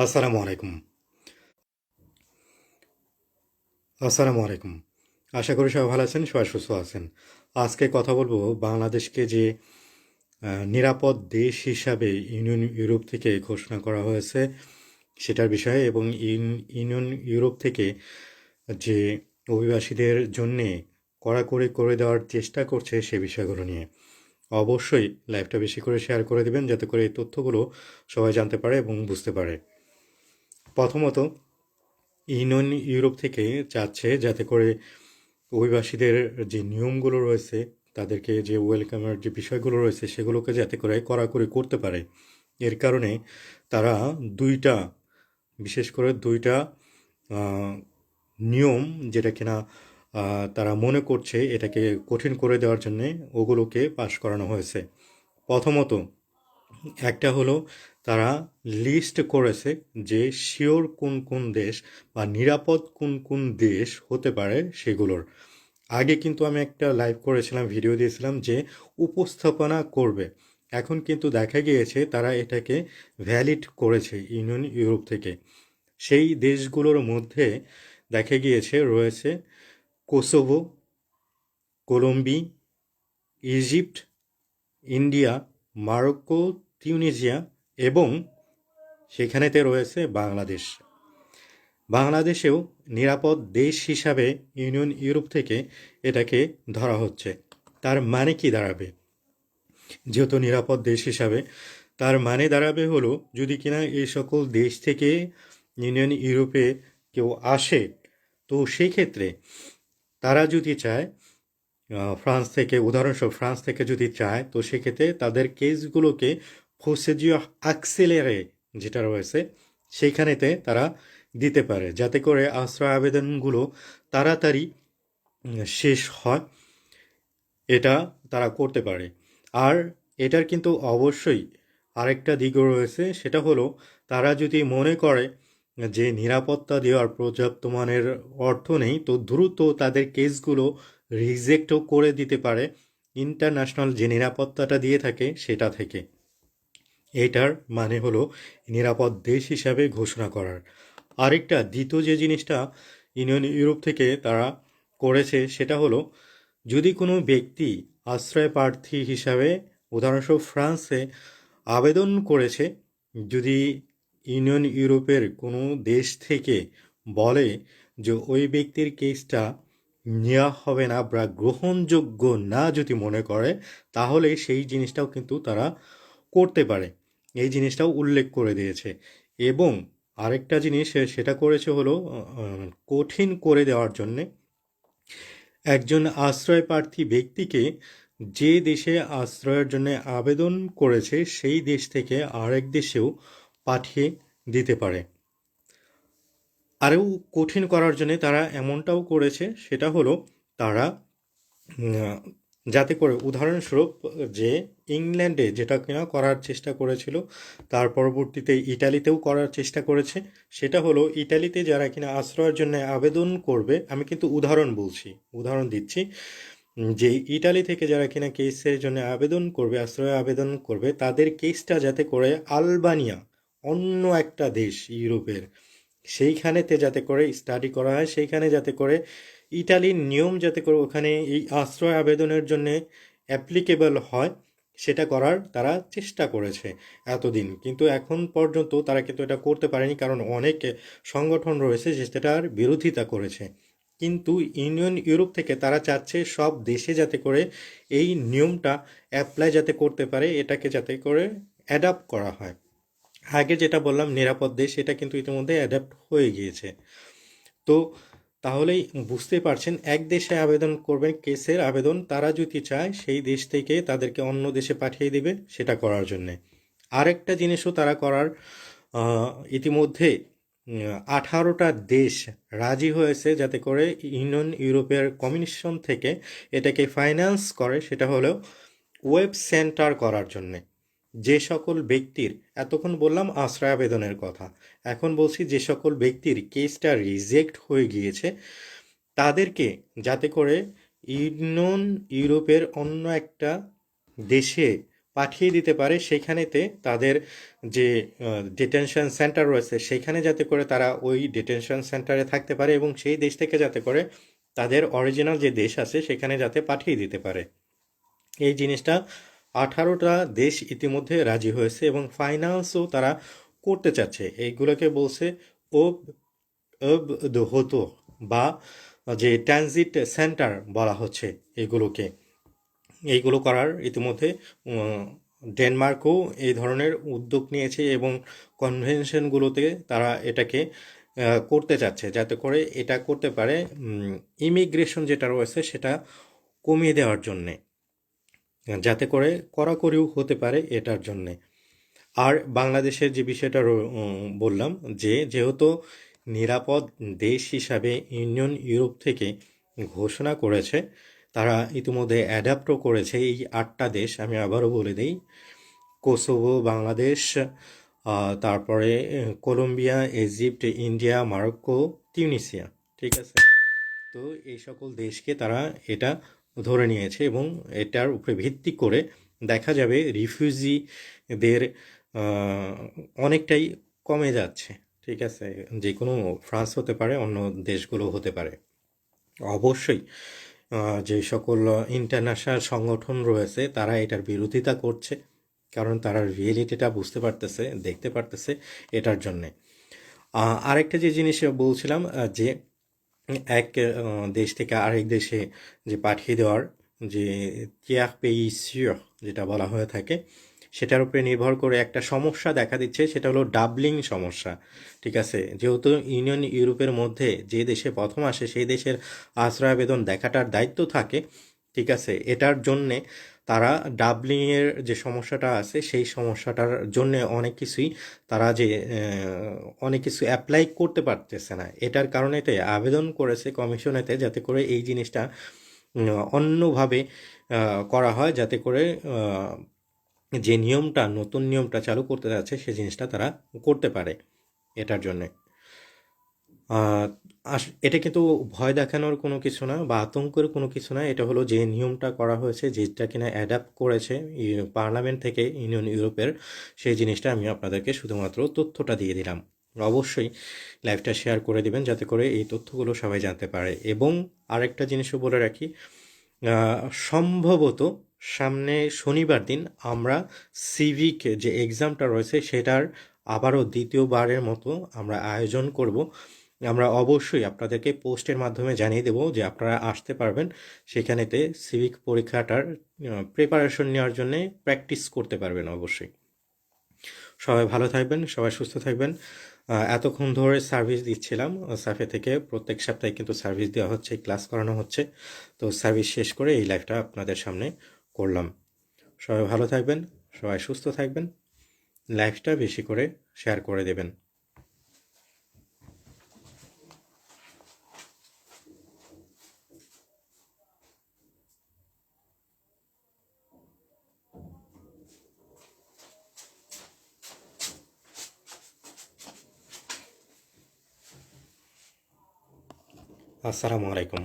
আসসালামু আলাইকুম। আসসালামু আলাইকুম। আশা করি সবাই ভালো আছেন, সবাই সুস্থ আছেন। আজকে কথা বলব বাংলাদেশকে যে নিরাপদ দেশ হিসাবে ইউনিয়ন ইউরোপ থেকে ঘোষণা করা হয়েছে সেটার বিষয়ে এবং ইউন- ইউনিয়ন ইউরোপ থেকে যে অভিবাসীদের জন্যে কড়াকড়ি করে দেওয়ার চেষ্টা করছে সে বিষয়গুলো নিয়ে। অবশ্যই লাইভটা বেশি করে শেয়ার করে দেবেন, যাতে করে এই তথ্যগুলো সবাই জানতে পারে এবং বুঝতে পারে। প্রথমত, ইউনিয়ন ইউরোপ থেকে চাচ্ছে যাতে করে অভিবাসীদের যে নিয়মগুলো রয়েছে, তাদেরকে যে ওয়েলকামের যে বিষয়গুলো রয়েছে, সেগুলোকে যাতে করে কড়াকড়ি করতে পারে। এর কারণে তারা দুইটা, বিশেষ করে দুইটা নিয়ম যেটা কিনা তারা মনে করছে এটাকে কঠিন করে দেওয়ার জন্যে ওগুলোকে পাশ করানো হয়েছে। প্রথমত একটা হলো তারা লিস্ট করেছে যে শিওর কোন কোন দেশ বা নিরাপদ কোন কোন দেশ হতে পারে সেগুলোর। আগে কিন্তু আমি একটা লাইভ করেছিলাম ভিডিও দিয়েছিলাম যে উপস্থাপনা করবে। এখন কিন্তু দেখা গিয়েছে তারা এটাকে ভ্যালিড করেছে ইউনিয়ন ইউরোপ থেকে। সেই দেশগুলোর মধ্যে দেখা গিয়েছে রয়েছে Kosovo Colombia Egypt India Morocco, Tunisia এবং সেখানেতে রয়েছে বাংলাদেশ। বাংলাদেশেও নিরাপদ দেশ হিসাবে ইউনিয়ন ইউরোপ থেকে এটাকে ধরা হচ্ছে। তার মানে কি দাঁড়াবে? যেহেতু নিরাপদ দেশ হিসাবে, তার মানে দাঁড়াবে হলো, যদি কিনা এই সকল দেশ থেকে ইউনিয়ন ইউরোপে কেউ আসে, তো সেক্ষেত্রে তারা যদি চায় ফ্রান্স থেকে, উদাহরণস্বরূপ ফ্রান্স থেকে যদি চায়, তো সেক্ষেত্রে তাদের কেসগুলোকে প্রসিজিও অ্যাক্সেলেরে যেটা রয়েছে, সেইখানেতে তারা দিতে পারে। যাতে করে আশ্রয় আবেদনগুলো তাড়াতাড়ি শেষ হয়, এটা তারা করতে পারে। আর এটার কিন্তু অবশ্যই আরেকটা দিকও রয়েছে, সেটা হলো তারা যদি মনে করে যে নিরাপত্তা দেওয়ার পর্যাপ্ত মানের অর্থ নেই, তো দ্রুত তাদের কেসগুলো রিজেক্টও করে দিতে পারে ইন্টারন্যাশনাল যে নিরাপত্তাটা দিয়ে থাকে সেটা থেকে। এটার মানে হলো নিরাপদ দেশ হিসাবে ঘোষণা করার। আরেকটা, দ্বিতীয় যে জিনিসটা ইউনিয়ন ইউরোপ থেকে তারা করেছে সেটা হলো, যদি কোনো ব্যক্তি আশ্রয় প্রার্থী হিসাবে, উদাহরণস্বরূপ ফ্রান্সে আবেদন করেছে, যদি ইউনিয়ন ইউরোপের কোনো দেশ থেকে বলে যে ওই ব্যক্তির কেসটা নেওয়া হবে না বা গ্রহণযোগ্য না যদি মনে করে, তাহলে সেই জিনিসটাও কিন্তু তারা করতে পারে। এই জিনিসটাও উল্লেখ করে দিয়েছে। এবং আরেকটা জিনিস সেটা করেছে হলো কঠিন করে দেওয়ার জন্যে একজন আশ্রয় প্রার্থী ব্যক্তিকে যে দেশে আশ্রয়ের জন্য আবেদন করেছে, সেই দেশ থেকে আরেক দেশেও পাঠিয়ে দিতে পারে। আরও কঠিন করার জন্য তারা এমনটাও করেছে, সেটা হলো তারা যাতে করে উদাহরণস্বরূপ যে ইংল্যান্ডে যেটা কিনা করার চেষ্টা করেছিল, তার পরবর্তীতে ইটালিতেও করার চেষ্টা করেছে, সেটা হলো ইটালিতে যারা কিনা আশ্রয়ের জন্য আবেদন করবে, আমি কিন্তু উদাহরণ বলছি, উদাহরণ দিচ্ছি, যে ইটালি থেকে যারা কিনা কেসের জন্য আবেদন করবে, আশ্রয় আবেদন করবে, তাদের কেসটা যাতে করে আলবানিয়া অন্য একটা দেশ ইউরোপের। সেইখানেতে যাতে করে স্টাডি করা হয়, সেইখানে যাতে করে ইটালির নিয়ম যাতে করে ওখানে এই আশ্রয় আবেদনের জন্য অ্যাপ্লিকেবল হয়, সেটা করার তারা চেষ্টা করেছে এতদিন। কিন্তু এখন পর্যন্ত তারা কিন্তু এটা করতে পারেনি, কারণ অনেক সংগঠন রয়েছে যে সেটার বিরোধিতা করেছে। কিন্তু ইউনিয়ন ইউরোপ থেকে তারা চাচ্ছে সব দেশে যাতে করে এই নিয়মটা অ্যাপ্লাই যাতে করতে পারে, এটাকে যাতে করে অ্যাডাপ্ট করা হয়। আগে যেটা বললাম, নিরাপদ দেশ, সেটা কিন্তু ইতিমধ্যে অ্যাডাপ্ট হয়ে গিয়েছে। তো তাহলেই বুঝতে পারছেন, এক দেশে আবেদন করবেন, কেসের আবেদন তারা যদি চায়, সেই দেশ থেকে তাদেরকে অন্য দেশে পাঠিয়ে দিবে সেটা করার জন্যে। আরেকটা জিনিসও তারা করার ইতিমধ্যে আঠারোটা দেশ রাজি হয়েছে যাতে করে ইউনিয়ন ইউরোপের কমিশন থেকে এটাকে ফাইন্যান্স করে, সেটা হলো ওয়েব সেন্টার করার জন্যে। যে সকল ব্যক্তির, এতক্ষণ বললাম আশ্রয় আবেদনের কথা, এখন বলছি যে সকল ব্যক্তির কেসটা রিজেক্ট হয়ে গিয়েছে, তাদেরকে যাতে করে ইউনিয়ন ইউরোপের অন্য একটা দেশে পাঠিয়ে দিতে পারে, সেখানেতে তাদের যে ডিটেনশন সেন্টার রয়েছে, সেখানে যাতে করে তারা ওই ডিটেনশন সেন্টারে থাকতে পারে এবং সেই দেশ থেকে যাতে করে তাদের অরিজিনাল যে দেশ আছে, সেখানে যাতে পাঠিয়ে দিতে পারে। এই জিনিসটা আঠারোটা দেশ ইতিমধ্যে রাজি হয়েছে এবং ফাইন্যান্সও তারা করতে চাচ্ছে। এইগুলোকে বলছে ওব অব হতো বা যে ট্রানজিট সেন্টার বলা হচ্ছে এগুলোকে। এইগুলো করার ইতিমধ্যে ডেনমার্কও এই ধরনের উদ্যোগ নিয়েছে এবং কনভেনশনগুলোতে তারা এটাকে করতে চাচ্ছে যাতে করে এটা করতে পারে ইমিগ্রেশন যেটা রয়েছে সেটা কমিয়ে দেওয়ার জন্যে। যাতে করে কড়াকড়িও হতে পারে এটার জন্যে। আর বাংলাদেশের যে বিষয়টা বললাম যে যেহেতু নিরাপদ দেশ হিসাবে ইউনিয়ন ইউরোপ থেকে ঘোষণা করেছে, তারা ইতিমধ্যে অ্যাডাপ্টও করেছে এই আটটা দেশ। আমি আবারও বলে দিই, কোসোভো, বাংলাদেশ তারপরে Colombia, Egypt, India, Morocco, Tunisia, ঠিক আছে? তো এই সকল দেশকে তারা এটা ধরে নিয়েছে এবং এটার উপরে ভিত্তি করে দেখা যাবে রিফিউজিদের অনেকটাই কমে যাচ্ছে। ঠিক আছে? যে কোনো ফ্রান্স হতে পারে, অন্য দেশগুলো হতে পারে। অবশ্যই যে সকল ইন্টারন্যাশনাল সংগঠন রয়েছে, তারা এটার বিরোধিতা করছে। কারণ তারা রিয়েলিটিটা বুঝতে পারতেছে, দেখতে পারতেছে এটার জন্যে। আরেকটা যে জিনিস বলছিলাম যে এক দেশ থেকে আরেক দেশে যে পাঠিয়ে দেওয়ার যে তিয়াক পেই সিওর যেটা বলা হয়ে থাকে, সেটার উপরে নির্ভর করে একটা সমস্যা দেখা দিচ্ছে, সেটা হলো ডাবলিং সমস্যা। ঠিক আছে? যেহেতু ইউনিয়ন ইউরোপের মধ্যে যে দেশে প্রথম আসে, সেই দেশের আশ্রয় আবেদন দেখাটার দায়িত্ব থাকে, ঠিক আছে? এটার জন্যে তারা ডাবলিংয়ের যে সমস্যাটা আছে, সেই সমস্যাটার জন্য অনেক কিছুই তারা যে অনেক কিছু অ্যাপ্লাই করতে পারতেছে না। এটার কারণেতে আবেদন করেছে কমিশনেতে যাতে করে এই জিনিসটা অন্যভাবে করা হয়, যাতে করে যে নিয়মটা, নতুন নিয়মটা চালু করতে যাচ্ছে সেই জিনিসটা তারা করতে পারে এটার জন্যে। এটা কিন্তু ভয় দেখানোর কোনো কিছু না বা আতঙ্কের কোনো কিছু না। এটা হলো যে নিয়মটা করা হয়েছে, যেটা কিনা অ্যাডাপ্ট করেছে পার্লামেন্ট থেকে ইউনিয়ন ইউরোপের সেই জিনিসটা আমি আপনাদেরকে শুধুমাত্র তথ্যটা দিয়ে দিলাম। অবশ্যই লাইভটা শেয়ার করে দিবেন যাতে করে এই তথ্যগুলো সবাই জানতে পারে। এবং আরেকটা জিনিসও বলে রাখি সম্ভবত সামনে শনিবার দিন আমরা সিভিক যে এক্সামটা রয়েছে সেটার আবারও দ্বিতীয়বারের মতো আমরা আয়োজন করব। আমরা অবশ্যই আপনাদেরকে পোস্টের মাধ্যমে জানিয়ে দেব যে আপনারা আসতে পারবেন সেখানেতে সিভিক পরীক্ষাটার প্রিপারেশন নেওয়ার জন্য প্র্যাকটিস করতে পারবেন অবশ্যই। সবাই ভালো থাকবেন, সবাই সুস্থ থাকবেন। এতক্ষণ ধরে সার্ভিস দিচ্ছিলাম সাফে থেকে প্রত্যেক সপ্তাহে কিন্তু সার্ভিস দেওয়া হচ্ছে ক্লাস করানো হচ্ছে। তো সার্ভিস শেষ করে এই লাইভটা আপনাদের সামনে করলাম। সবাই ভালো থাকবেন, সবাই সুস্থ থাকবেন। লাইভটা বেশি করে শেয়ার করে দেবেন। আসসালামু আলাইকুম।